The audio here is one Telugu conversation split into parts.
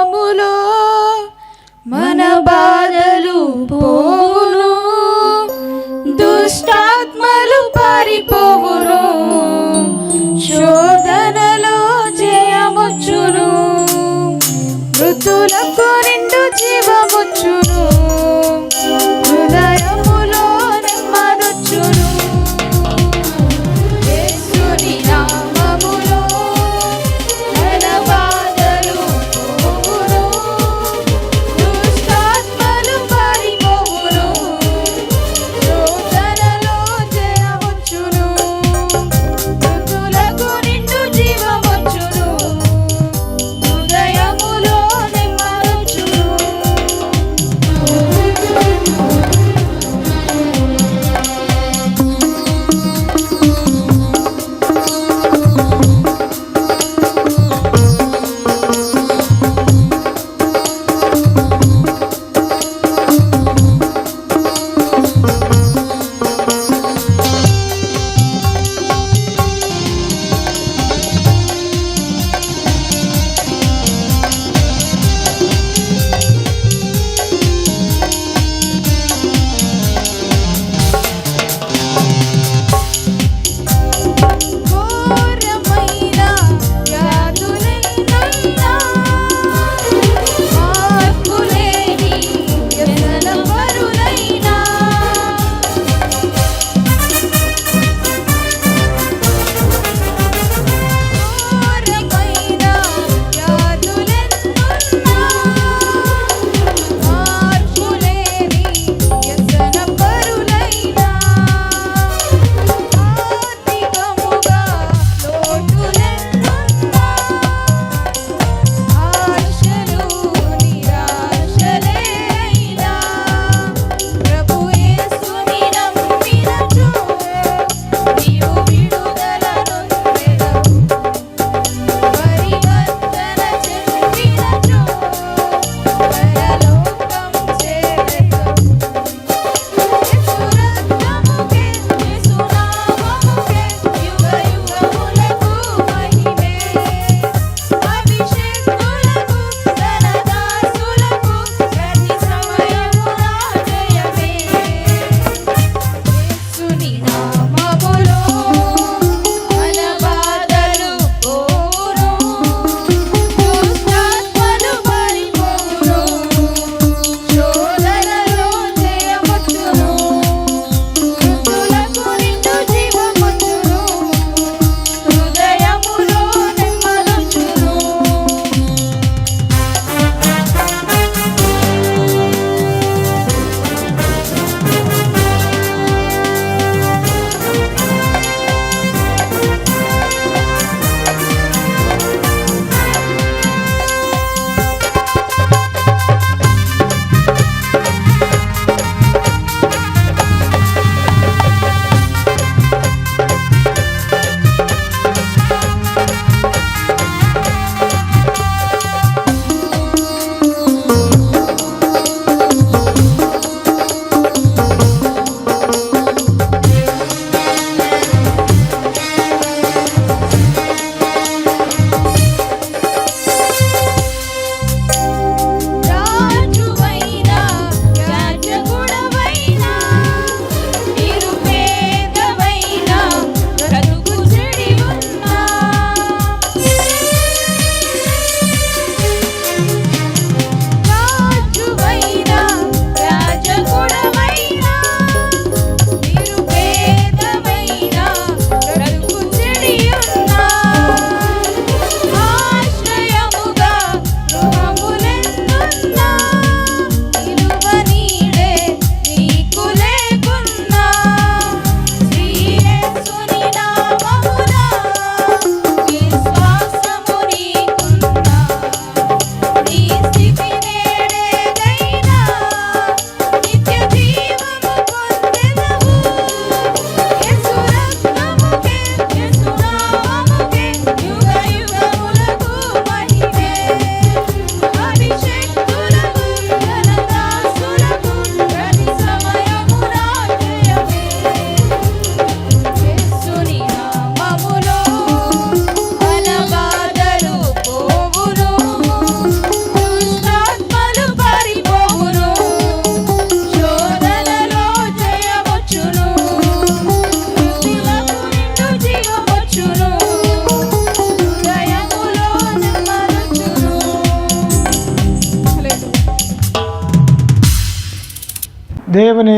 నామములో మన బాధలు పోవును. దుష్టాత్మలు పారిపోవును. శోధనలో జయముచ్చును. మృతులకు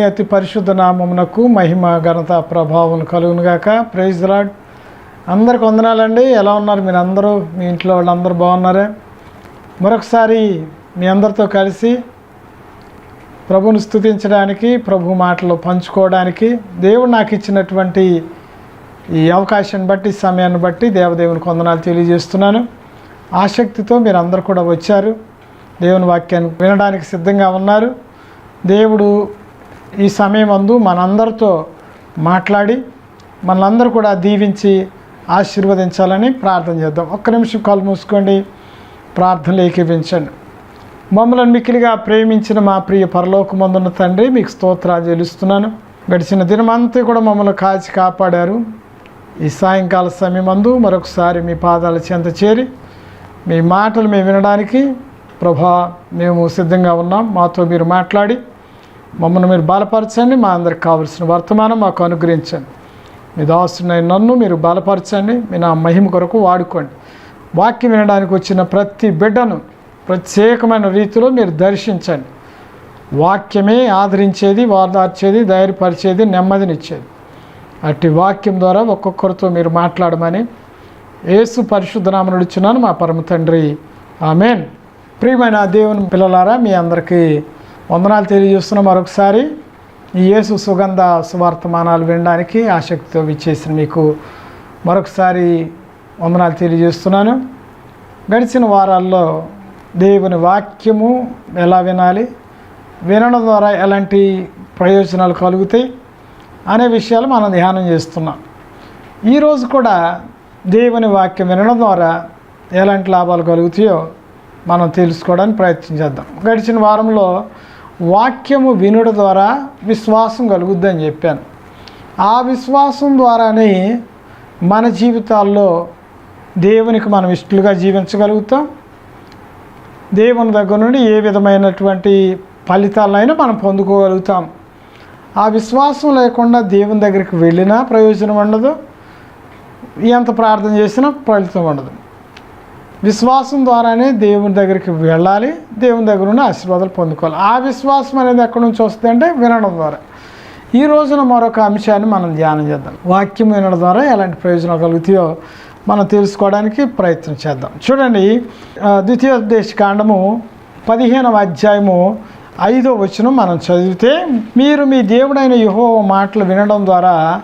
దేవుని అతి పరిశుద్ధ నామమునకు మహిమ ఘనత ప్రభావం కలుగునుగాక ప్రైజ్ రాడ్ అందరికి వందనాలండి. ఎలా ఉన్నారు మీరు అందరూ మీ ఇంట్లో వాళ్ళందరూ బాగున్నారే? మరొకసారి మీ అందరితో కలిసి ప్రభుని స్థుతించడానికి ప్రభు మాటలు పంచుకోవడానికి దేవుడు నాకు ఇచ్చినటువంటి ఈ అవకాశాన్ని బట్టి సమయాన్ని బట్టి దేవదేవుని కొందనాలు తెలియజేస్తున్నాను. ఆసక్తితో మీరు అందరు కూడా వచ్చారు. దేవుని వాక్యాన్ని వినడానికి సిద్ధంగా ఉన్నారు. దేవుడు ఈ సమయం అందు మనందరితో మాట్లాడి మనందరూ కూడా దీవించి ఆశీర్వదించాలని ప్రార్థన చేద్దాం. ఒక్క నిమిషం కాలు మూసుకోండి. ప్రార్థనలు ఏకీపించండి మమ్మల్ని మిక్కిలిగా ప్రేమించిన మా ప్రియ పరలోకమందున్న తండ్రి మీకు స్తోత్రాలు చెల్లిస్తున్నాను. గడిచిన దినమంతా కూడా మమ్మల్ని కాచి కాపాడారు. ఈ సాయంకాల సమయం అందు మరొకసారి మీ పాదాల చెంత చేరి మీ మాటలు మేము వినడానికి ప్రభా మేము సిద్ధంగా ఉన్నాం. మాతో మీరు మాట్లాడి మమ్మల్ని మీరు బలపరచండి మా అందరికి కావలసిన వర్తమానం మాకు అనుగ్రహించండి. మీ దాసునైన నన్ను మీరు బలపరచండి మీ నా మహిమ కొరకు వాడుకోండి. వాక్యం వినడానికి వచ్చిన ప్రతి బిడ్డను ప్రత్యేకమైన రీతిలో మీరు దర్శించండి. వాక్యమే ఆదరించేది వాదార్చేది ధైర్యపరిచేది నెమ్మదినిచ్చేది. అట్టి వాక్యం ద్వారా ఒక్కొక్కరితో మీరు మాట్లాడమని యేసు పరిశుద్ధనామను ఇచ్చినాను మా పరమ తండ్రి. ఆమెన్. ప్రియమైన దేవుని పిల్లలారా మీ అందరికీ వందనాలు తెలియజేస్తున్న. మరొకసారి ఈ యేసు సుగంధ సువార్తమానాలు వినడానికి ఆసక్తితో విచ్చేసిన మీకు మరొకసారి వందనాలు తెలియజేస్తున్నాను. గడిచిన వారాల్లో దేవుని వాక్యము ఎలా వినాలి వినడం ద్వారా ఎలాంటి ప్రయోజనాలు కలుగుతాయి అనే విషయాలు మనం ధ్యానం చేస్తున్నాం. ఈరోజు కూడా దేవుని వాక్యం వినడం ద్వారా ఎలాంటి లాభాలు కలుగుతాయో మనం తెలుసుకోవడానికి ప్రయత్నం చేద్దాం. గడిచిన వారంలో వాక్యము వినుడ ద్వారా విశ్వాసం కలుగుద్దని చెప్పాను. ఆ విశ్వాసం ద్వారానే మన జీవితాల్లో దేవునికి మనం ఇష్టలుగా జీవించగలుగుతాం. దేవుని దగ్గర నుండి ఏ విధమైనటువంటి ఫలితాలైనా మనం పొందుకోగలుగుతాం. ఆ విశ్వాసం లేకుండా దేవుని దగ్గరికి వెళ్ళినా ప్రయోజనం ఉండదు. ఎంత ప్రార్థన చేసినా ఫలితం ఉండదు. విశ్వాసం ద్వారానే దేవుని దగ్గరికి వెళ్ళాలి దేవుని దగ్గర ఉన్న ఆశీర్వాదాలు పొందుకోవాలి. ఆ విశ్వాసం అనేది ఎక్కడి నుంచి వస్తుంది అంటే వినడం ద్వారా. ఈ రోజున మరొక అంశాన్ని మనం ధ్యానం చేద్దాం. వాక్యం వినడం ద్వారా ఎలాంటి ప్రయోజనాలు కలుగుతాయో మనం తెలుసుకోవడానికి ప్రయత్నం చేద్దాం. చూడండి ఆ, ద్వితీయోపదేశ కాండము పదిహేనవ అధ్యాయము ఐదో వచనం మనం చదివితే మీరు మీ దేవుడైన యుహో మాటలు వినడం ద్వారా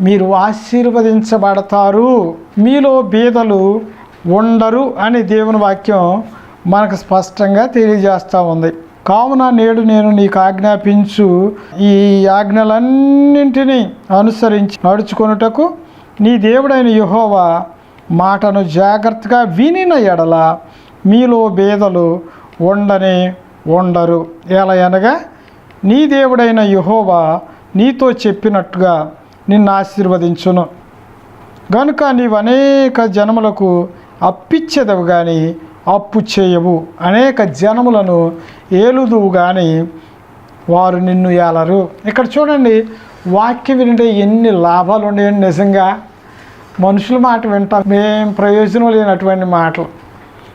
మీరు ఆశీర్వదించబడతారు. మీలో బీదలు ఉండరు అని దేవుని వాక్యం మనకు స్పష్టంగా తెలియజేస్తూ ఉంది. కావున నేడు నేను నీకు ఆజ్ఞాపించు ఈ ఆజ్ఞలన్నింటినీ అనుసరించి నడుచుకొనుటకు నీ దేవుడైన యుహోవా మాటను జాగ్రత్తగా వినిన ఎడల మీలో బేదలు ఉండనే ఉండరు. ఎలా అనగా నీ దేవుడైన యుహోవా నీతో చెప్పినట్టుగా నిన్ను ఆశీర్వదించును. గనుక నీవు అనేక జనములకు అప్పిచ్చేదవు కానీ అప్పు చేయవు. అనేక జనములను ఏలుదువు కానీ వారు నిన్ను ఏలరు. ఇక్కడ చూడండి వాక్యం వింటే ఎన్ని లాభాలు ఉన్నాయండి నిజంగా. మనుషుల మాట వింటాం. మేం ప్రయోజనం లేనటువంటి మాటలు.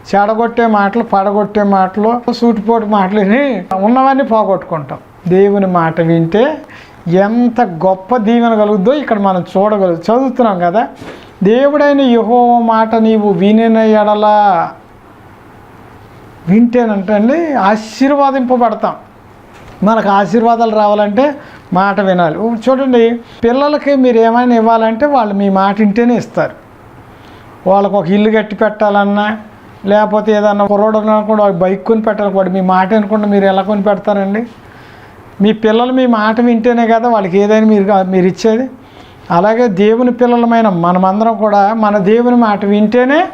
చెడగొట్టే మాటలు పడగొట్టే మాటలు సూటిపోటు మాటలు ఉన్నవన్నీ పోగొట్టుకుంటాం. దేవుని మాట వింటే ఎంత గొప్ప దీవెన కలుగుద్దో ఇక్కడ మనం చూడగలుగు చదువుతున్నాం కదా. దేవుడైన యహో మాట నీవు వినిన ఎడలా వింటేనంటే అండి ఆశీర్వాదింపబడతాం. మనకు ఆశీర్వాదాలు రావాలంటే మాట వినాలి. చూడండి పిల్లలకి మీరు ఏమైనా ఇవ్వాలంటే వాళ్ళు మీ మాట వింటేనే ఇస్తారు. వాళ్ళకు ఒక ఇల్లు కట్టి పెట్టాలన్నా లేకపోతే ఏదన్నా కుర్రోడు కూడా వాళ్ళకి బైక్ కొని పెట్టాలి మీ మాట వినకుండా మీరు ఎలా కొని పెడతారండి? మీ పిల్లలు మీ మాట వింటేనే కదా వాళ్ళకి ఏదైనా మీరు మీరు ఇచ్చేది. అలాగే దేవుని పిల్లలమైన మనమందరం కూడా మన దేవుని మాట వింటేనే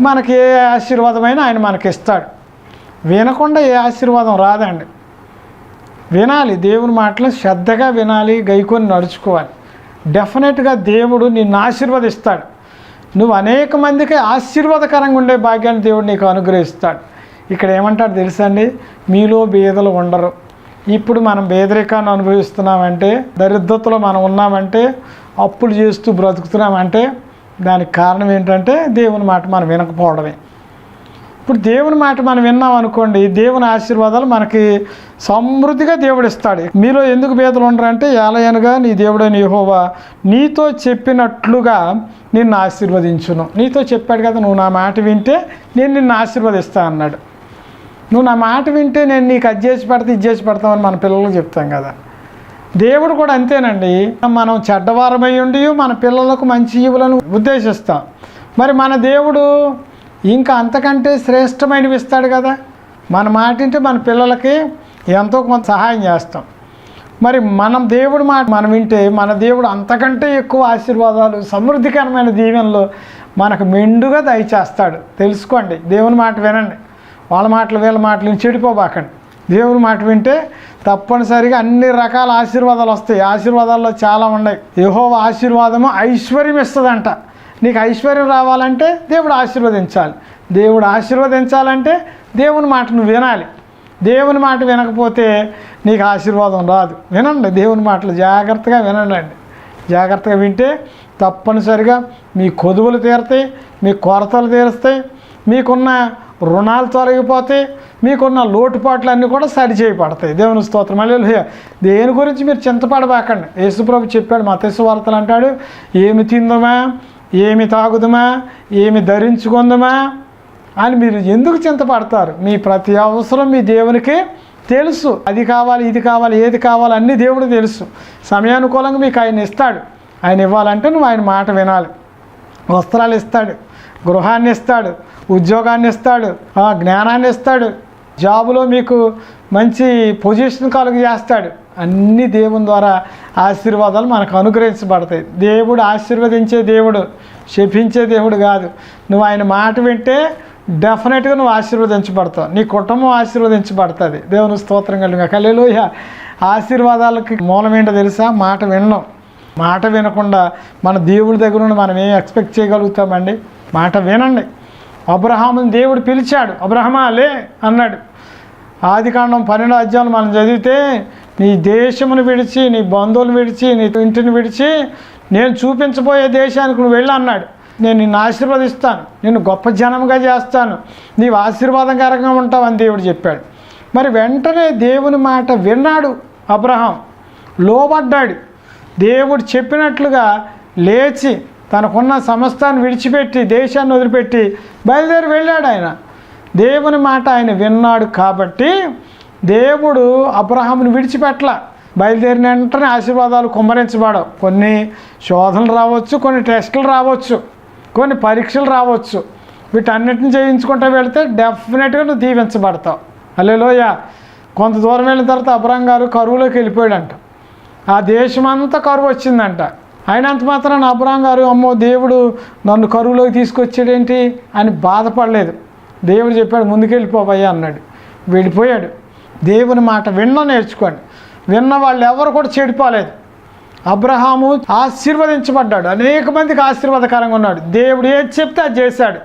మనకి ఏ ఆశీర్వాదమైనా ఆయన మనకి ఇస్తాడు. వినకుండా ఏ ఆశీర్వాదం రాదండి. వినాలి దేవుని మాటలు శ్రద్ధగా వినాలి గైకొని నడుచుకోవాలి. డెఫినెట్గా దేవుడు నిన్ను ఆశీర్వదిస్తాడు. నువ్వు అనేక మందికి ఆశీర్వాదకరంగా ఉండే భాగ్యాన్ని దేవుడు నీకు అనుగ్రహిస్తాడు. ఇక్కడ ఏమంటాడు తెలుసండి మీలో బీదలు ఉండరు. ఇప్పుడు మనం బేదరికాన్ని అనుభవిస్తున్నామంటే దరిద్రతలో మనం ఉన్నామంటే అప్పులు చేస్తూ బ్రతుకుతున్నామంటే దానికి కారణం ఏంటంటే దేవుని మాట మనం వినకపోవడమే. ఇప్పుడు దేవుని మాట మనం విన్నాం అనుకోండి దేవుని ఆశీర్వాదాలు మనకి సమృద్ధిగా దేవుడు ఇస్తాడు మీలో ఎందుకు భేదలు ఉండరంటే ఏలయనగా నీ దేవుడైన యహోవా నీతో చెప్పినట్లుగా నిన్ను ఆశీర్వదించును. నీతో చెప్పాడు కదా నువ్వు నా మాట వింటే నేను నిన్ను ఆశీర్వదిస్తా అన్నాడు. నువ్వు నా మాట వింటే నేను నీకు అది చేసి పెడతా ఇది చేసి పెడతామని మన పిల్లలకు చెప్తాం కదా. దేవుడు కూడా అంతేనండి. మనం చెడ్డవారమై ఉండి మన పిల్లలకు మంచి జీవులను ఉద్దేశిస్తాం. మరి మన దేవుడు ఇంకా అంతకంటే శ్రేష్టమైనవి ఇస్తాడు కదా? మన మాటింటే మన పిల్లలకి ఎంతో కొంత సహాయం చేస్తాం. మరి మనం దేవుడు మాట మనం వింటే మన దేవుడు అంతకంటే ఎక్కువ ఆశీర్వాదాలు సమృద్ధికరమైన దీవెనలు మనకు మెండుగా దయచేస్తాడు. తెలుసుకోండి. దేవుని మాట వినండి. వాళ్ళ మాటలు వీళ్ళ మాటలు చెడిపోబాకండి. దేవుని మాట వింటే తప్పనిసరిగా అన్ని రకాల ఆశీర్వాదాలు వస్తాయి. ఆశీర్వాదాల్లో చాలా ఉన్నాయి. యహోవ ఆశీర్వాదము ఐశ్వర్యం ఇస్తుందంట నీకు ఐశ్వర్యం రావాలంటే దేవుడు ఆశీర్వదించాలి. దేవుడు ఆశీర్వదించాలంటే దేవుని మాట నువ్వు వినాలి. దేవుని మాట వినకపోతే నీకు ఆశీర్వాదం రాదు. వినండి దేవుని మాటలు జాగ్రత్తగా వినండి. జాగ్రత్తగా వింటే తప్పనిసరిగా మీ కొదువులు తీరుతాయి మీ కొరతలు తీరుస్తాయి. మీకున్న రుణాలు తొలగిపోతాయి మీకున్న లోటుపాట్లు అన్నీ కూడా సరిచేయబడతాయి దేవుని స్తోత్రం. మళ్ళీ దేని గురించి మీరు చింతపడబాకండి? యేసుప్రభు చెప్పాడు మతేశ్వ వార్తలు అంటాడు ఏమి తిందమా? ఏమి తాగుదమా? ఏమి ధరించుకుందమా? అని మీరు ఎందుకు చింతపడతారు? మీ ప్రతి అవసరం మీ దేవునికి తెలుసు. అది కావాలి ఇది కావాలి ఏది కావాలి అన్నీ దేవుడు తెలుసు. సమయానుకూలంగా మీకు ఆయన ఇస్తాడు. ఆయన ఇవ్వాలంటే నువ్వు ఆయన మాట వినాలి. వస్త్రాలు ఇస్తాడు గృహాన్ని ఇస్తాడు ఉద్యోగాన్ని ఇస్తాడు. ఆ, జ్ఞానాన్ని ఇస్తాడు. జాబులో మీకు మంచి పొజిషన్ కలుగు చేస్తాడు. అన్ని దేవుని ద్వారా ఆశీర్వాదాలు మనకు అనుగ్రహించబడతాయి. దేవుడు ఆశీర్వదించే దేవుడు శపించే దేవుడు కాదు. నువ్వు ఆయన మాట వింటే డెఫినెట్గా నువ్వు ఆశీర్వదించబడతావు. నీ కుటుంబం ఆశీర్వదించబడుతుంది. దేవుని స్తోత్రం కలిగిన కలెలోయ ఆశీర్వాదాలకి మూలమేంటో తెలుసా? మాట వినడం. మాట వినకుండా మన దేవుడి దగ్గర నుండి మనం ఏం ఎక్స్పెక్ట్ చేయగలుగుతామండి? మాట వినండి. అబ్రహాముని దేవుడు పిలిచాడు. అబ్రహమా లే అన్నాడు. ఆది కాండం పన్నెండు అధ్యాయులు మనం చదివితే నీ దేశమును విడిచి నీ బంధువులు విడిచి నీ ఇంటిని విడిచి నేను చూపించబోయే దేశానికి నువ్వు వెళ్ళి అన్నాడు. నేను నిన్ను ఆశీర్వదిస్తాను. నిన్ను గొప్ప జనంగా చేస్తాను. నీవు ఆశీర్వాదకరంగా ఉంటావని దేవుడు చెప్పాడు. మరి వెంటనే దేవుని మాట విన్నాడు అబ్రహాం. లోబడ్డాడు. దేవుడు చెప్పినట్లుగా లేచి తనకున్న సమస్తాన్ని విడిచిపెట్టి దేశాన్ని వదిలిపెట్టి బయలుదేరి వెళ్ళాడు ఆయన. దేవుని మాట ఆయన విన్నాడు కాబట్టి దేవుడు అబ్రహాముని విడిచిపెట్టల. బయలుదేరిన వెంటనే ఆశీర్వాదాలు కుమ్మరించబడవు. కొన్ని శోధనలు రావచ్చు కొన్ని టెస్టులు రావచ్చు కొన్ని పరీక్షలు రావచ్చు. వీటన్నిటిని చేయించుకుంటూ వెళితే డెఫినెట్గా నువ్వు దీవించబడతావు. అల్లెలోయ కొంత దూరం వెళ్ళిన తర్వాత అబ్రహం గారు కరువులోకి వెళ్ళిపోయాడంట. ఆ దేశమంతా కరువు వచ్చిందంట. అయినంత మాత్రం అబ్రాహం గారు అమ్మో దేవుడు నన్ను కరువులోకి తీసుకొచ్చాడేంటి అని బాధపడలేదు. దేవుడు చెప్పాడు ముందుకెళ్ళిపోబయ్యా అన్నాడు. వెళ్ళిపోయాడు. దేవుని మాట విన్న నేర్చుకోండి. విన్న వాళ్ళు ఎవరు కూడా చెడిపోలేదు అబ్రహాము ఆశీర్వదించబడ్డాడు. అనేక మందికి ఆశీర్వాదకరంగా ఉన్నాడు. దేవుడు ఏది చెప్తే అది చేశాడు.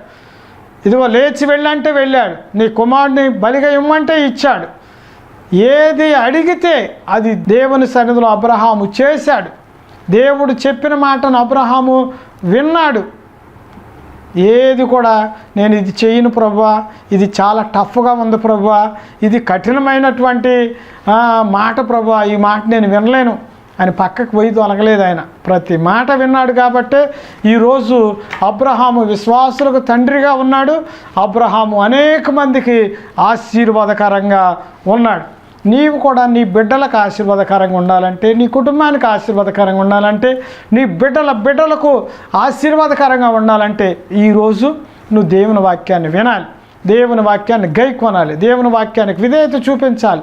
ఇదిగో లేచి వెళ్ళంటే వెళ్ళాడు. నీ కుమారుడిని బలిగా ఇమ్మంటే ఇచ్చాడు. ఏది అడిగితే అది దేవుని సన్నిధిలో అబ్రహాము చేశాడు. దేవుడు చెప్పిన మాటను అబ్రహాము విన్నాడు. ఏది కూడా నేను ఇది చేయను ప్రభా ఇది చాలా టఫ్గా ఉంది ప్రభా ఇది కఠినమైనటువంటి మాట ప్రభా ఈ మాట నేను వినలేను అని పక్కకు పోయి తొలగలేదు ఆయన. ప్రతి మాట విన్నాడు కాబట్టే ఈరోజు అబ్రహాము విశ్వాసులకు తండ్రిగా ఉన్నాడు. అబ్రహాము అనేక మందికి ఆశీర్వాదకరంగా ఉన్నాడు. నీవు కూడా నీ బిడ్డలకు ఆశీర్వాదకరంగా ఉండాలంటే నీ కుటుంబానికి ఆశీర్వాదకరంగా ఉండాలంటే నీ బిడ్డల బిడ్డలకు ఆశీర్వాదకరంగా ఉండాలంటే ఈరోజు నువ్వు దేవుని వాక్యాన్ని వినాలి. దేవుని వాక్యాన్ని గైకొనాలి. దేవుని వాక్యానికి విధేయత చూపించాలి.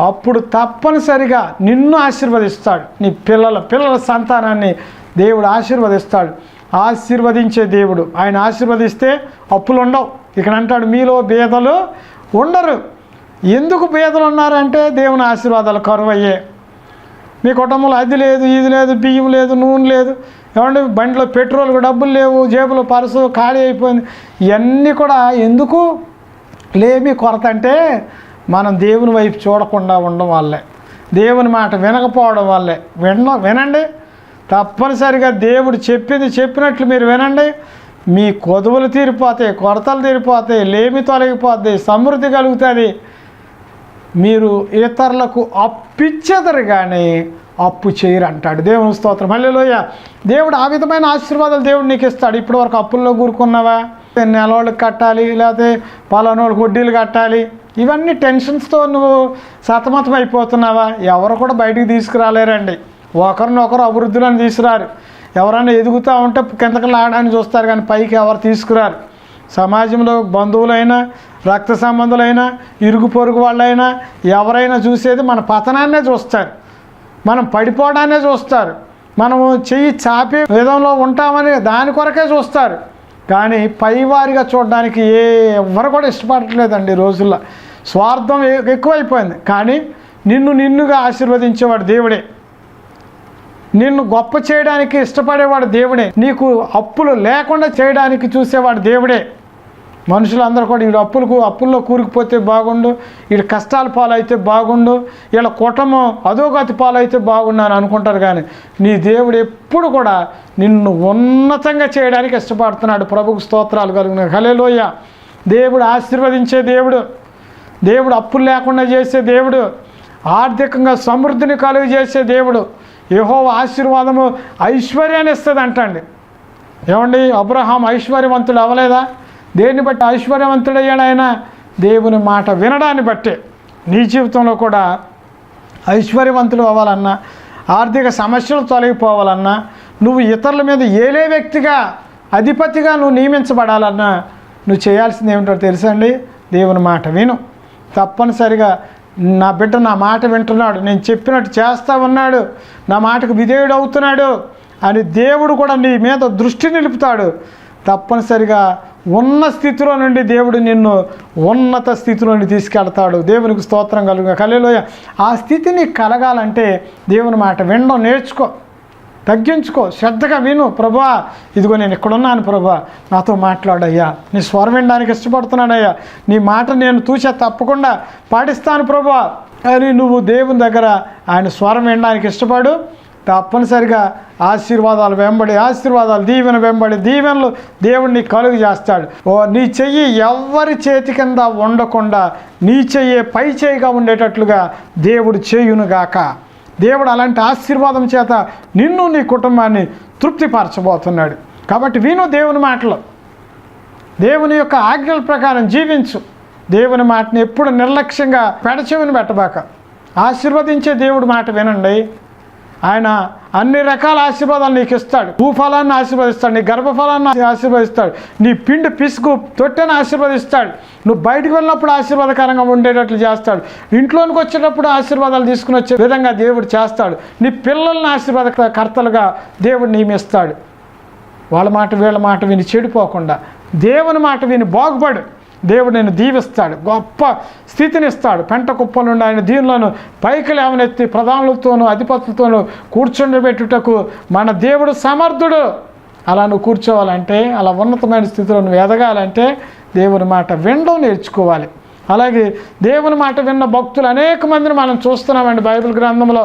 అప్పుడు తప్పనిసరిగా నిన్ను ఆశీర్వదిస్తాడు. నీ పిల్లల పిల్లల సంతానాన్ని దేవుడు ఆశీర్వదిస్తాడు. ఆశీర్వదించే దేవుడు. ఆయన ఆశీర్వదిస్తే అప్పులు ఉండవు ఇక్కడ అంటాడు మీలో బేదలు ఉండరు. ఎందుకు పేదలు ఉన్నారంటే దేవుని ఆశీర్వాదాలు కరువయ్యే. మీ కుటుంబంలో అది లేదు ఇది లేదు బియ్యం లేదు నూనె లేదు. ఏమంటే బండిలో పెట్రోల్ డబ్బులు లేవు జేబులో పర్సు ఖాళీ అయిపోయింది. ఇవన్నీ కూడా ఎందుకు? లేమి కొరత అంటే మనం దేవుని వైపు చూడకుండా ఉండడం వల్లే. దేవుని మాట వినకపోవడం వల్లే. విన వినండి. తప్పనిసరిగా దేవుడు చెప్పింది చెప్పినట్లు మీరు వినండి. మీ కొదువులు తీరిపోతాయి కొరతలు తీరిపోతాయి లేమి తొలగిపోతాయి సమృద్ధి కలుగుతుంది. మీరు ఇతరులకు అప్పిచ్చేదరు కానీ అప్పు చేయరు అంటాడు దేవుని స్తోత్రం. లోయ దేవుడు ఆ విధమైన ఆశీర్వాదాలు దేవుడు నీకు ఇస్తాడు ఇప్పటి వరకు అప్పుల్లో కూరుకున్నావా? నెలవాళ్ళకి కట్టాలి లేకపోతే పలానోళ్ళకి వడ్డీలు కట్టాలి. ఇవన్నీ టెన్షన్స్తో నువ్వు సతమతం అయిపోతున్నావా? ఎవరు కూడా బయటికి తీసుకురాలేరండి. ఒకరినొకరు అభివృద్ధిలోని తీసుకురారు. ఎవరైనా ఎదుగుతూ ఉంటే కిందకి లాగడానికి చూస్తారు కానీ పైకి ఎవరు తీసుకురారు. సమాజంలో బంధువులైనా రక్త సంబంధులైనా ఇరుగు పొరుగు వాళ్ళైనా ఎవరైనా చూసేది మన పతనాన్నే చూస్తారు. మనం పడిపోవడాన్నే చూస్తారు. మనము చెయ్యి చాపే విధంలో ఉంటామని దాని కొరకే చూస్తారు. కానీ పైవారిగా చూడడానికి ఏ ఎవరు కూడా ఇష్టపడట్లేదండి ఈ రోజుల్లో. స్వార్థం ఎక్కువైపోయింది. కానీ నిన్ను నిన్నుగా ఆశీర్వదించేవాడు దేవుడే. నిన్ను గొప్ప చేయడానికి ఇష్టపడేవాడు దేవుడే. నీకు అప్పులు లేకుండా చేయడానికి చూసేవాడు దేవుడే. మనుషులందరూ కూడా వీడు అప్పులకు అప్పుల్లో కూరుకుపోతే బాగుండు వీడు కష్టాల పాలైతే బాగుండు వీళ్ళ కుటుంబం అధోగతి పాలైతే బాగుండు అని అనుకుంటారు కానీ నీ దేవుడు ఎప్పుడు కూడా నిన్ను ఉన్నతంగా చేయడానికి ఇష్టపడుతున్నాడు. ప్రభుకు స్తోత్రాలు కలిగిన. హలేలోయ దేవుడు ఆశీర్వదించే దేవుడు. దేవుడు అప్పులు లేకుండా చేసే దేవుడు. ఆర్థికంగా సమృద్ధిని కలుగు చేసే దేవుడు. యహో ఆశీర్వాదము ఐశ్వర్యాన్ని ఇస్తుంది అంటండి ఏమండి అబ్రహాం ఐశ్వర్యవంతుడు అవ్వలేదా? దేన్ని బట్టి? ఐశ్వర్యవంతుడయ్యాడు ఆయన. దేవుని మాట వినడాన్ని బట్టే. నీ జీవితంలో కూడా ఐశ్వర్యవంతులు అవ్వాలన్నా ఆర్థిక సమస్యలు తొలగిపోవాలన్నా నువ్వు ఇతరుల మీద ఏలే వ్యక్తిగా అధిపతిగా నువ్వు నియమించబడాలన్నా నువ్వు చేయాల్సింది ఏమిటో తెలుసండి దేవుని మాట విను. తప్పనిసరిగా నా బిడ్డ నా మాట వింటున్నాడు. నేను చెప్పినట్టు చేస్తా ఉన్నాడు. నా మాటకు విధేయుడు అవుతున్నాడు అని దేవుడు కూడా నీ మీద దృష్టి నిలుపుతాడు. తప్పనిసరిగా ఉన్న స్థితిలో నుండి దేవుడు నిన్ను ఉన్నత స్థితిలోని తీసుకెళ్తాడు. దేవునికి స్తోత్రం కలుగు కలలోయ ఆ స్థితిని కలగాలంటే దేవుని మాట వినడం నేర్చుకో. తగ్గించుకో. శ్రద్ధగా విను. ప్రభా ఇదిగో నేను ఇక్కడున్నాను ప్రభా. నాతో మాట్లాడయ్యా. నీ స్వరం వినడానికి ఇష్టపడుతున్నాడయ్యా నీ మాట నేను తూచా తప్పకుండా పాటిస్తాను ప్రభా. అని నువ్వు దేవుని దగ్గర ఆయన స్వరం వినడానికి ఇష్టపడు. తప్పనిసరిగా ఆశీర్వాదాలు వెంబడి ఆశీర్వాదాలు దీవెన వెంబడి దీవెనలు దేవుణ్ణి కలుగు చేస్తాడు. ఓ నీ చెయ్యి ఎవరి చేతి కింద ఉండకుండా నీ చెయ్యి పై చేయిగా ఉండేటట్లుగా దేవుడు చేయునుగాక దేవుడు అలాంటి ఆశీర్వాదం చేత నిన్ను నీ కుటుంబాన్ని తృప్తిపరచబోతున్నాడు. కాబట్టి విను దేవుని మాటలు. దేవుని యొక్క ఆజ్ఞల ప్రకారం జీవించు. దేవుని మాటని ఎప్పుడు నిర్లక్ష్యంగా పెడచెవిని పెట్టబాక. ఆశీర్వదించే దేవుడి మాట వినండి. ఆయన అన్ని రకాల ఆశీర్వాదాలు నీకు ఇస్తాడు. భూఫలాన్ని ఆశీర్వదిస్తాడు. నీ గర్భఫలాన్ని ఆశీర్వదిస్తాడు. నీ పిండి పిసుకు తొట్టెని ఆశీర్వదిస్తాడు. నువ్వు బయటికి వెళ్ళినప్పుడు ఆశీర్వాదకరంగా ఉండేటట్లు చేస్తాడు. ఇంట్లోనికి వచ్చేటప్పుడు ఆశీర్వాదాలు తీసుకుని వచ్చే విధంగా దేవుడు చేస్తాడు. నీ పిల్లల్ని ఆశీర్వాద కర్తలుగా దేవుడు నియమిస్తాడు. వాళ్ళ మాట వీళ్ళ మాట విని చెడిపోకుండా. దేవుని మాట విని బాగుపడు. దేవుడు నేను దీవిస్తాడు గొప్ప స్థితిని ఇస్తాడు పెంట కుప్ప నుండి ఆయన దీనిలోను పైకి లేవనెత్తి ప్రధానులతోనూ అధిపతులతోనూ కూర్చుండబెట్టుటకు మన దేవుడు సమర్థుడు. అలా నువ్వు కూర్చోవాలంటే అలా ఉన్నతమైన స్థితిలో నువ్వు ఎదగాలంటే దేవుని మాట వినడం నేర్చుకోవాలి. అలాగే దేవుని మాట విన్న భక్తులు అనేక మందిని మనం చూస్తున్నామండి బైబిల్ గ్రంథంలో.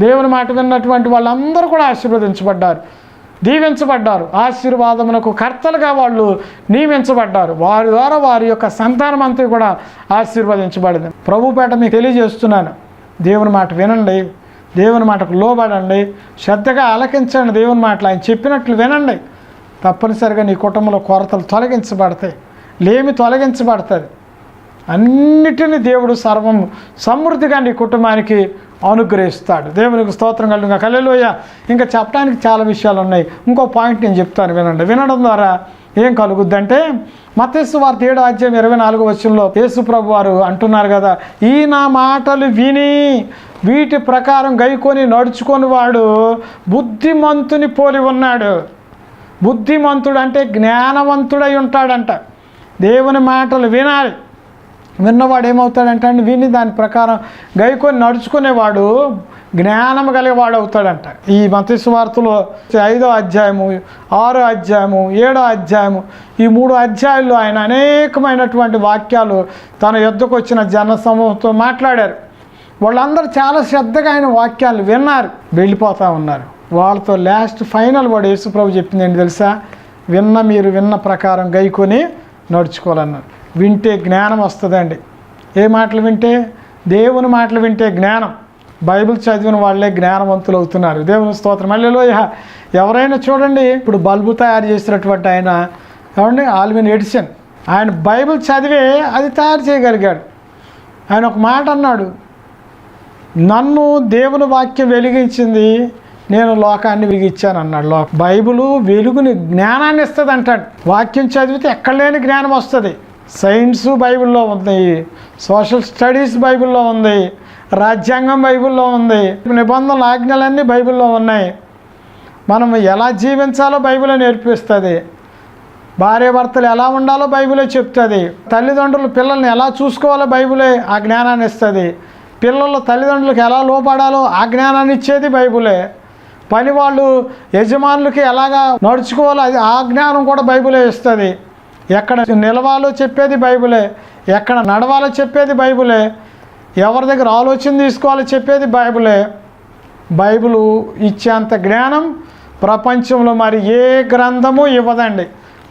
దేవుని మాట విన్నటువంటి వాళ్ళందరూ కూడా ఆశీర్వదించబడ్డారు. దీవించబడ్డారు. ఆశీర్వాదమునకు కర్తలుగా వాళ్ళు నియమించబడ్డారు. వారి ద్వారా వారి యొక్క సంతానం అంతా కూడా ఆశీర్వదించబడింది. ప్రభుపేట మీకు తెలియజేస్తున్నాను. దేవుని మాట వినండి. దేవుని మాటకు లోబడండి. శ్రద్ధగా ఆలకించండి దేవుని మాటలు. ఆయన చెప్పినట్లు వినండి. తప్పనిసరిగా నీ కుటుంబంలో కొరతలు తొలగించబడతాయి. లేమి తొలగించబడుతుంది అన్నిటిని దేవుడు సర్వం సమృద్ధిగా నీ కుటుంబానికి అనుగ్రహిస్తాడు. దేవునికి స్తోత్రం కలుగుగా కలెలోయ ఇంకా చెప్పడానికి చాలా విషయాలు ఉన్నాయి. ఇంకో పాయింట్ నేను చెప్తాను వినండి. వినడం ద్వారా ఏం కలుగుద్దంటే మతేసు వార్త ఏడు అధ్యాయం ఇరవై నాలుగు వచ్చంలో యేసు ప్రభు వారు అంటున్నారు కదా ఈ నా మాటలు విని వీటి ప్రకారం గైకొని నడుచుకొని వాడు బుద్ధిమంతుని పోలి ఉన్నాడు. బుద్ధిమంతుడు అంటే జ్ఞానవంతుడై ఉంటాడంట. దేవుని మాటలు వినాలి. విన్నవాడు ఏమవుతాడంట అండి విని దాని ప్రకారం గైకొని నడుచుకునేవాడు జ్ఞానం కలిగేవాడు అవుతాడంట ఈ మతేసు ఐదో అధ్యాయము ఆరో అధ్యాయము ఏడో అధ్యాయము ఈ మూడు అధ్యాయుల్లో ఆయన అనేకమైనటువంటి వాక్యాలు తన యుద్ధకు వచ్చిన జన సమూహంతో మాట్లాడారు. వాళ్ళందరూ చాలా శ్రద్ధగా ఆయన వాక్యాలు విన్నారు. వెళ్ళిపోతూ ఉన్నారు. వాళ్ళతో లాస్ట్ ఫైనల్ వాడు యేసుప్రభు చెప్పింది ఏంటి తెలుసా? విన్న మీరు విన్న ప్రకారం గైకొని నడుచుకోవాలన్నారు. వింటే జ్ఞానం వస్తుందండి. ఏ మాటలు వింటే? దేవుని మాటలు వింటే జ్ఞానం. బైబిల్ చదివిన వాళ్ళే జ్ఞానవంతులు అవుతున్నారు దేవుని స్తోత్రం. మళ్ళీలో ఎవరైనా చూడండి ఇప్పుడు బల్బు తయారు చేసినటువంటి ఆయన ఏమండి ఆల్విన్ ఎడిసన్. ఆయన బైబిల్ చదివే అది తయారు చేయగలిగాడు. ఆయన ఒక మాట అన్నాడు నన్ను దేవుని వాక్యం వెలిగించింది నేను లోకాన్ని వెలిగించాను అన్నాడు. లోక బైబిలు వెలుగుని జ్ఞానాన్ని ఇస్తుంది అంటాడు వాక్యం చదివితే ఎక్కడ లేని జ్ఞానం వస్తుంది. సైన్స్ బైబిల్లో ఉంది సోషల్ స్టడీస్ బైబిల్లో ఉంది రాజ్యాంగం బైబిల్లో ఉంది నిబంధనల ఆజ్ఞలన్నీ బైబిల్లో ఉన్నాయి. మనం ఎలా జీవించాలో బైబిలే నేర్పిస్తుంది. భార్యాభర్తలు ఎలా ఉండాలో బైబిలే చెప్తుంది. తల్లిదండ్రులు పిల్లల్ని ఎలా చూసుకోవాలో బైబిలే ఆ జ్ఞానాన్ని ఇస్తుంది. పిల్లలు తల్లిదండ్రులకు ఎలా లోపడాలో ఆ జ్ఞానాన్ని ఇచ్చేది బైబిలే. పని వాళ్ళు యజమానులకి ఎలాగా నడుచుకోవాలో అది ఆ జ్ఞానం కూడా బైబిలే ఇస్తుంది. ఎక్కడ నిలవాలో చెప్పేది బైబులే ఎక్కడ నడవాలో చెప్పేది బైబులే ఎవరి దగ్గర ఆలోచన తీసుకోవాలో చెప్పేది బైబులే. బైబులు ఇచ్చేంత జ్ఞానం ప్రపంచంలో మరి ఏ గ్రంథము ఇవ్వదండి.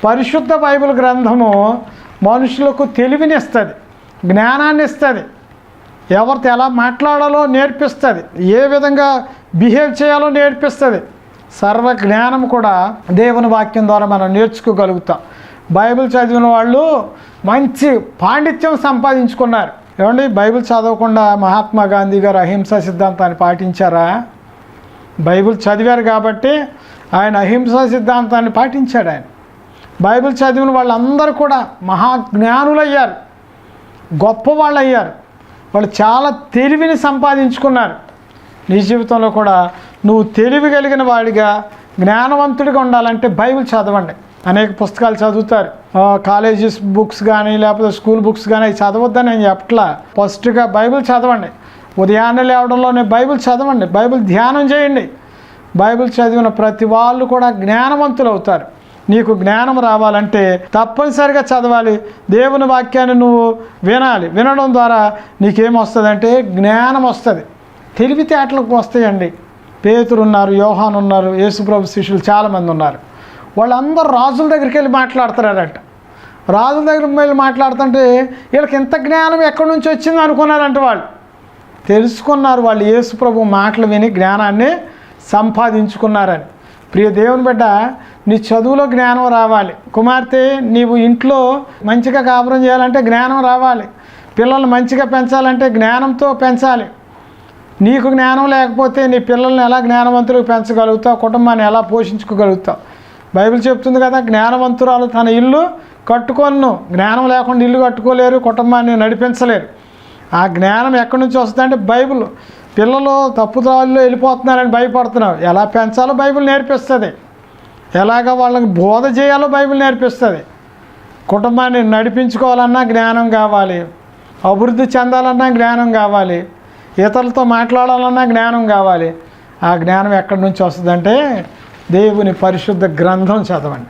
పరిశుద్ధ బైబిల్ గ్రంథము మనుషులకు తెలివినిస్తుంది జ్ఞానాన్ని ఇస్తుంది ఎవరితో ఎలా మాట్లాడాలో నేర్పిస్తుంది ఏ విధంగా బిహేవ్ చేయాలో నేర్పిస్తుంది. సర్వ జ్ఞానం కూడా దేవుని వాక్యం ద్వారా మనం నేర్చుకోగలుగుతాం. బైబిల్ చదివిన వాళ్ళు మంచి పాండిత్యం సంపాదించుకున్నారు. ఏమండి? బైబిల్ చదవకుండా మహాత్మా గాంధీ గారు అహింస సిద్ధాంతాన్ని పాటించారా? బైబిల్ చదివారు కాబట్టి ఆయన అహింసా సిద్ధాంతాన్ని పాటించాడు ఆయన. బైబిల్ చదివిన వాళ్ళందరూ కూడా మహాజ్ఞానులయ్యారు. గొప్పవాళ్ళు అయ్యారు వాళ్ళు చాలా తెలివిని సంపాదించుకున్నారు. నీ జీవితంలో కూడా నువ్వు తెలివి కలిగిన వాడిగా జ్ఞానవంతుడిగా ఉండాలంటే బైబిల్ చదవండి. అనేక పుస్తకాలు చదువుతారు. కాలేజెస్ బుక్స్ కానీ లేకపోతే స్కూల్ బుక్స్ కానీ అవి చదవద్దని నేను చెప్పట్లా ఫస్ట్గా బైబిల్ చదవండి. ఉదయాన్నే లేవడంలోనే బైబిల్ చదవండి. బైబిల్ ధ్యానం చేయండి. బైబిల్ చదివిన ప్రతి వాళ్ళు కూడా జ్ఞానవంతులు అవుతారు. నీకు జ్ఞానం రావాలంటే తప్పనిసరిగా చదవాలి. దేవుని వాక్యాన్ని నువ్వు వినాలి. వినడం ద్వారా నీకేమొస్తుందంటే జ్ఞానం వస్తుంది. తెలివితేటలకు వస్తాయండి. పేతురు ఉన్నారు యోహాన్ ఉన్నారు యేసుప్రభు శిష్యులు చాలామంది ఉన్నారు. వాళ్ళందరూ రాజుల దగ్గరికి వెళ్ళి మాట్లాడుతున్నారంట రాజుల దగ్గర వెళ్ళి మాట్లాడుతుంటే వీళ్ళకి ఇంత జ్ఞానం ఎక్కడి నుంచి వచ్చింది అనుకున్నారంట వాళ్ళు. తెలుసుకున్నారు వాళ్ళు యేసుప్రభు మాటలు విని జ్ఞానాన్ని సంపాదించుకున్నారని. ప్రియ దేవుని బిడ్డ నీ చదువులో జ్ఞానం రావాలి. కుమార్తె నీవు ఇంట్లో మంచిగా కాపురం చేయాలంటే జ్ఞానం రావాలి. పిల్లల్ని మంచిగా పెంచాలంటే జ్ఞానంతో పెంచాలి. నీకు జ్ఞానం లేకపోతే నీ పిల్లల్ని ఎలా జ్ఞానవంతులకు పెంచగలుగుతావు? కుటుంబాన్ని ఎలా పోషించుకోగలుగుతావు? బైబిల్ చెప్తుంది కదా జ్ఞానవంతురాలు తన ఇల్లు కట్టుకొను జ్ఞానం లేకుండా ఇల్లు కట్టుకోలేరు కుటుంబాన్ని నడిపించలేరు. ఆ జ్ఞానం ఎక్కడి నుంచి వస్తుందంటే బైబిల్. పిల్లలు తప్పుదారిలో వెళ్ళిపోతున్నారని భయపడుతున్నారు. ఎలా పెంచాలో బైబిల్ నేర్పిస్తుంది. ఎలాగ వాళ్ళకి బోధ చేయాలో బైబిల్ నేర్పిస్తుంది. కుటుంబాన్ని నడిపించుకోవాలన్నా జ్ఞానం కావాలి. అభివృద్ధి చెందాలన్నా జ్ఞానం కావాలి. ఇతరులతో మాట్లాడాలన్నా జ్ఞానం కావాలి. ఆ జ్ఞానం ఎక్కడి నుంచి వస్తుందంటే దేవుని పరిశుద్ధ గ్రంథం చదవండి.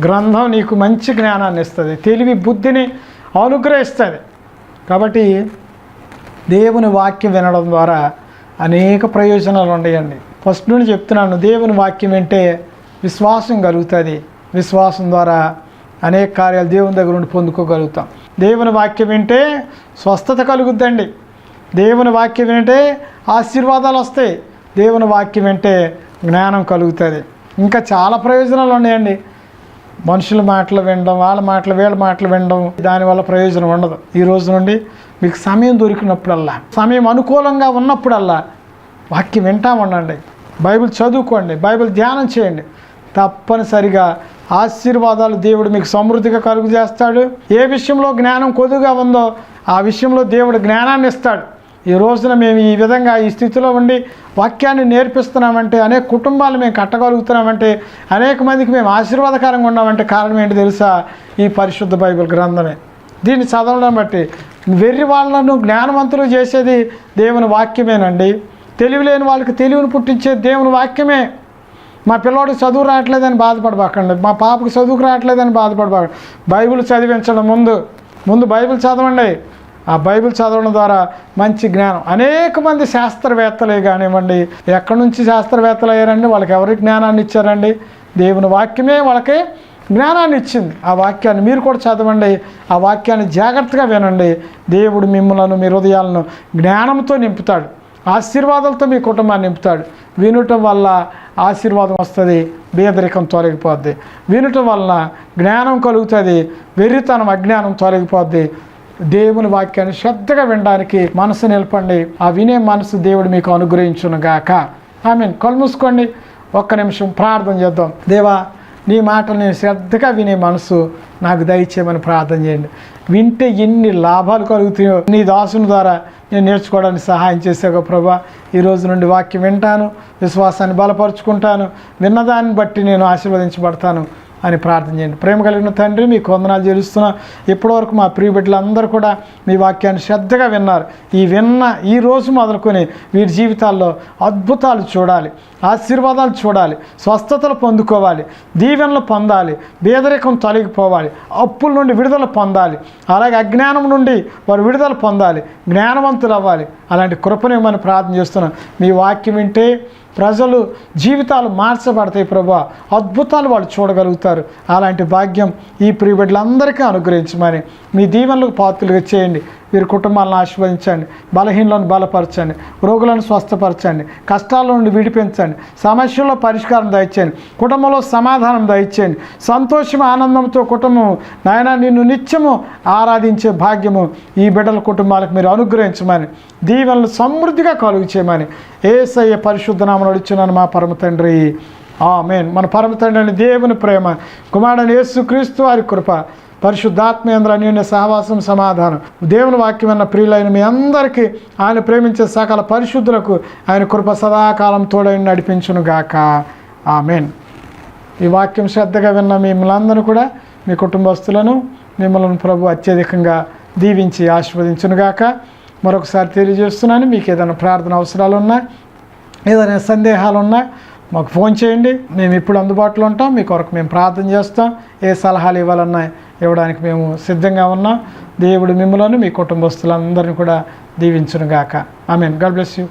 గ్రంథం నీకు మంచి జ్ఞానాన్ని ఇస్తుంది. తెలివి బుద్ధిని అనుగ్రహిస్తుంది. కాబట్టి దేవుని వాక్యం వినడం ద్వారా అనేక ప్రయోజనాలు ఉన్నాయండి. ఫస్ట్ నుండి చెప్తున్నాను దేవుని వాక్యం వింటే విశ్వాసం కలుగుతుంది. విశ్వాసం ద్వారా అనేక కార్యాలు దేవుని దగ్గర నుండి పొందుకోగలుగుతాం. దేవుని వాక్యం వింటే స్వస్థత కలుగుద్దండి. దేవుని వాక్యం వింటే ఆశీర్వాదాలు వస్తాయి. దేవుని వాక్యం వింటే జ్ఞానం కలుగుతుంది. ఇంకా చాలా ప్రయోజనాలు ఉన్నాయండి. మనుషుల మాటలు వినడం వాళ్ళ మాటలు వీళ్ళ మాటలు వినడం దానివల్ల ప్రయోజనం ఉండదు. ఈ రోజు నుండి మీకు సమయం దొరికినప్పుడల్లా సమయం అనుకూలంగా ఉన్నప్పుడల్లా వాక్యం వింటా ఉండండి. బైబిల్ చదువుకోండి బైబిల్ ధ్యానం చేయండి. తప్పనిసరిగా ఆశీర్వాదాలు దేవుడు మీకు సమృద్ధిగా కలుగు చేస్తాడు ఏ విషయంలో జ్ఞానం కొద్దుగా ఉందో ఆ విషయంలో దేవుడు జ్ఞానాన్ని ఇస్తాడు. ఈ రోజున మేము ఈ విధంగా ఈ స్థితిలో ఉండి వాక్యాన్ని నేర్పిస్తున్నామంటే అనేక కుటుంబాలు మేము కట్టగలుగుతున్నామంటే అనేక మందికి మేము ఆశీర్వాదకరంగా ఉన్నామంటే కారణం ఏంటి తెలుసా? ఈ పరిశుద్ధ బైబిల్ గ్రంథమే. దీన్ని చదవడం బట్టి వెర్రి వాళ్ళను జ్ఞానవంతులు చేసేది దేవుని వాక్యమేనండి. తెలివి లేని వాళ్ళకి తెలివిని పుట్టించేది దేవుని వాక్యమే. మా పిల్లోడికి చదువు రావట్లేదని బాధపడబాకండి. మా పాపకు చదువుకు రావట్లేదని బాధపడబాకండి. బైబిల్ చదివించడం ముందు ముందు బైబిల్ చదవండి. ఆ బైబిల్ చదవడం ద్వారా మంచి జ్ఞానం. అనేక మంది శాస్త్రవేత్తలే కానివ్వండి ఎక్కడి నుంచి శాస్త్రవేత్తలు అయ్యారండి? వాళ్ళకి ఎవరికి జ్ఞానాన్ని ఇచ్చారండి? దేవుని వాక్యమే వాళ్ళకి జ్ఞానాన్ని ఇచ్చింది. ఆ వాక్యాన్ని మీరు కూడా చదవండి. ఆ వాక్యాన్ని జాగ్రత్తగా వినండి. దేవుడు మిమ్మలను మీ హృదయాలను జ్ఞానంతో నింపుతాడు. ఆశీర్వాదాలతో మీ కుటుంబాన్ని నింపుతాడు. వినటం వల్ల ఆశీర్వాదం వస్తుంది బేదరికం తొలగిపోద్ది. వినటం వలన జ్ఞానం కలుగుతుంది వెర్రితనం అజ్ఞానం తొలగిపోద్ది. దేవుని వాక్యాన్ని శ్రద్ధగా వినడానికి మనసు నిలపండి. ఆ వినే మనసు దేవుడు మీకు అనుగ్రహించును గాక ఐ మీన్ కళ్ళు ఒక్క నిమిషం ప్రార్థన చేద్దాం. దేవా నీ మాటలు నేను శ్రద్ధగా వినే మనసు నాకు దయచేయమని ప్రార్థన చేయండి. వింటే ఎన్ని లాభాలు కలుగుతాయో నీ దాసుని ద్వారా నేను నేర్చుకోవడానికి సహాయం చేసావు ప్రభా. ఈ రోజు నుండి వాక్యం వింటాను విశ్వాసాన్ని బలపరుచుకుంటాను విన్నదాన్ని బట్టి నేను ఆశీర్వదించబడతాను. అని ప్రార్థన చేయండి. ప్రేమ కలిగిన తండ్రి మీకు వందనాలు చెల్లిస్తున్నా. ఇప్పటివరకు మా ప్రియ బిడ్డలందరూ కూడా మీ వాక్యాన్ని శ్రద్ధగా విన్నారు. ఈ విన్న ఈ రోజు మొదలుకొని వీరి జీవితాల్లో అద్భుతాలు చూడాలి ఆశీర్వాదాలు చూడాలి స్వస్థతలు పొందుకోవాలి దీవెనలు పొందాలి బేదరికం తొలగిపోవాలి అప్పుల నుండి విడుదల పొందాలి అలాగే అజ్ఞానం నుండి వారు విడుదల పొందాలి జ్ఞానవంతులు అవ్వాలి అలాంటి కృపనేమని ప్రార్థన చేస్తున్నాం. మీ వాక్యం వింటే ప్రజలు జీవితాలు మార్చబడతాయి ప్రభా. అద్భుతాలు వాళ్ళు చూడగలుగుతారు. అలాంటి భాగ్యం ఈ ప్రియబిడ్డలందరికీ అనుగ్రహించమని మీ దీవెనలకు పాత్రలుగా చేయండి. వీరి కుటుంబాలను ఆశీర్వదించండి బలహీనలను బలపరచండి రోగులను స్వస్థపరచండి కష్టాల నుండి విడిపించండి సమస్యల్లో పరిష్కారం దయచేయండి కుటుంబంలో సమాధానం దయచేయండి సంతోషం ఆనందంతో కుటుంబం నాయన నిన్ను నిత్యము ఆరాధించే భాగ్యము ఈ బిడ్డల కుటుంబాలకు మీరు అనుగ్రహించమని దీవెనలు సమృద్ధిగా కలుగు చేయమని ఏసయ్య పరిశుద్ధ నామను మా పరమ తండ్రి. ఆమేన్. మన పరమ తండ్రి అని దేవుని ప్రేమ కుమారుడు యేసు క్రీస్తు వారి కృప పరిశుద్ధాత్మేంద్ర అన్యోన్య సహవాసం సమాధానం. దేవుని వాక్యం అన్న ప్రియులైన మీ అందరికీ ఆయన ప్రేమించే సకల పరిశుద్ధులకు ఆయన కృప సదాకాలం తోడని నడిపించునుగాక ఆమెన్. ఈ వాక్యం శ్రద్ధగా విన్న మిమ్మల్ని కూడా మీ కుటుంబస్తులను మిమ్మల్ని ప్రభు అత్యధికంగా దీవించి ఆశీర్వదించునుగాక మరొకసారి తెలియజేస్తున్నాను మీకు ఏదైనా ప్రార్థన అవసరాలు ఉన్నా ఏదైనా సందేహాలు ఉన్నా మాకు ఫోన్ చేయండి. మేము ఇప్పుడు అందుబాటులో ఉంటాం. మీ కొరకు మేము ప్రార్థన చేస్తాం. ఏ సలహాలు ఇవ్వాలన్నా ఇవ్వడానికి మేము సిద్ధంగా ఉన్నాం. దేవుడు మిమ్మల్ని మీ కుటుంబస్తులందరినీ కూడా దీవించునుగాక. I mean God bless you.